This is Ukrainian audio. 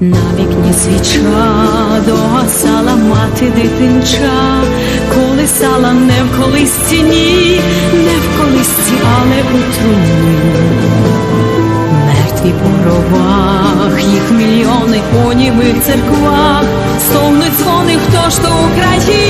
На вікні свіча догасала мати дитинча, колисала не в колисці, ні, не в колисці, але у труні. Мертві по гробах, їх мільйони у німих церквах, стогнуть дзвони, хто ж то Україна.